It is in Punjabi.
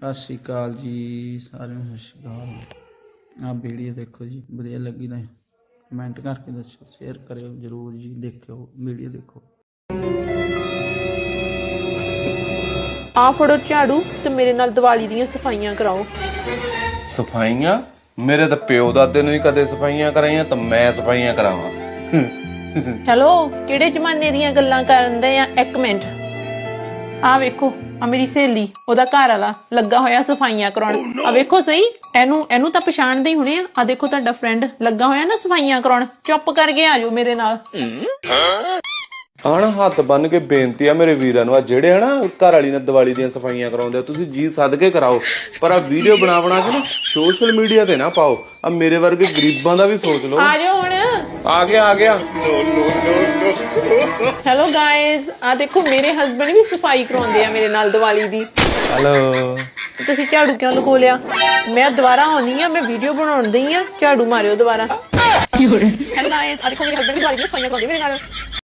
ਸਤਿ ਸ਼੍ਰੀ ਅਕਾਲ ਜੀ ਸਾਰਿਆਂ ਨੂੰ ਸਤਿ ਸ਼੍ਰੀ ਅਕਾਲ। ਆ ਵੀਡੀਓ ਦੇਖੋ ਜੀ ਵਧੀਆ ਲੱਗੀ ਤਾਂ ਕਮੈਂਟ ਕਰਕੇ ਦੱਸੋ ਸ਼ੇਅਰ ਕਰਿਓ ਜਰੂਰ ਜੀ ਦੇਖਿਓ ਵੀਡੀਓ ਦੇਖੋ। ਆ ਫੜੋ ਝਾੜੂ ਤੇ ਮੇਰੇ ਨਾਲ ਦੀਵਾਲੀ ਦੀਆਂ ਸਫਾਈਆਂ ਕਰਾਓ। ਸਫਾਈਆਂ? ਮੇਰੇ ਤਾਂ ਪਿਓ ਦਾਦੇ ਨੂੰ ਹੀ ਕਦੇ ਸਫਾਈਆਂ ਕਰਾਈਆਂ ਤਾਂ ਮੈਂ ਸਫਾਈਆਂ ਕਰਾਵਾਂ। ਹੈਲੋ ਕਿਹੜੇ ਜ਼ਮਾਨੇ ਦੀਆਂ ਗੱਲਾਂ ਕਰਨ ਦੇ ਆ? ਇੱਕ ਮਿੰਟ। ਆ ਵੇਖੋ ਆ ਮੇਰੀ ਸਹੇਲੀ ਉਹਦਾ ਘਰ ਵਾਲਾ ਲੱਗਾ ਹੋਇਆ ਸਫਾਈਆਂ ਕਰਾਉਣ। ਆ ਵੇਖੋ ਸਹੀ ਇਹਨੂੰ ਇਹਨੂੰ ਤਾਂ ਪਛਾਣਦੇ ਹੀ ਹੋਣੇ ਆ। ਆ ਦੇਖੋ ਤੁਹਾਡਾ ਫਰੈਂਡ ਲੱਗਾ ਹੋਇਆ ਨਾ ਸਫਾਈਆਂ ਕਰਾਉਣ। ਚੁੱਪ ਕਰਕੇ ਆ ਜਾਓ ਮੇਰੇ ਨਾਲ। ਆਣ ਹੱਥ ਬੰਨ ਕੇ ਬੇਨਤੀ ਆ ਮੇਰੇ ਵੀਰਾਂ ਨੂੰ ਆ ਜਿਹੜੇ ਹਨਾ ਘਰ ਵਾਲੀ ਨਾਲ ਦੀਵਾਲੀ ਦੀਆਂ ਸਫਾਈਆਂ ਕਰਾਉਂਦੇ ਆ ਤੁਸੀਂ ਜੀ ਸੱਦ ਕੇ ਕਰਾਓ। ਪਰ ਆ ਵੀਡੀਓ ਬਣਾ ਬਣਾ ਕੇ ਨਾ ਸੋਸ਼ਲ ਮੀਡੀਆ ਤੇ ਨਾ ਪਾਓ। ਆ ਮੇਰੇ ਵਰਗੇ ਗਰੀਬਾਂ ਦਾ ਵੀ ਸੋਚ ਲਓ। ਆ ਜਾਓ ਹੁਣ। ਆ ਗਿਆ ਆ ਗਿਆ। ਹੈਲੋ ਗਾਇਜ਼ ਆ ਦੇਖੋ ਮੇਰੇ ਹਸਬੰਡ ਵੀ ਸਫ਼ਾਈ ਕਰਾਉਂਦੇ ਆ ਮੇਰੇ ਨਾਲ ਦੀਵਾਲੀ ਦੀ। ਹੈਲੋ ਤੁਸੀਂ ਝਾੜੂ ਕਿਉਂ ਲਗੋ ਲਿਆ ਮੈਂ ਦੁਬਾਰਾ ਆਉਣੀ ਆ ਮੈਂ ਵੀਡੀਓ ਬਣਾਉਣ ਦਈ ਆ। ਝਾੜੂ ਮਾਰਿਓ ਦੁਬਾਰਾ। ਹੈਲੋ ਗਾਇਸ ਆ ਦੇਖੋ ਮੇਰੇ ਹਸਬੰਡ ਵੀ ਦੀਵਾਲੀ ਦੀਆਂ ਸਫਾਈਆਂ ਕਰਾਉਂਦੇ ਮੇਰੇ ਨਾਲ।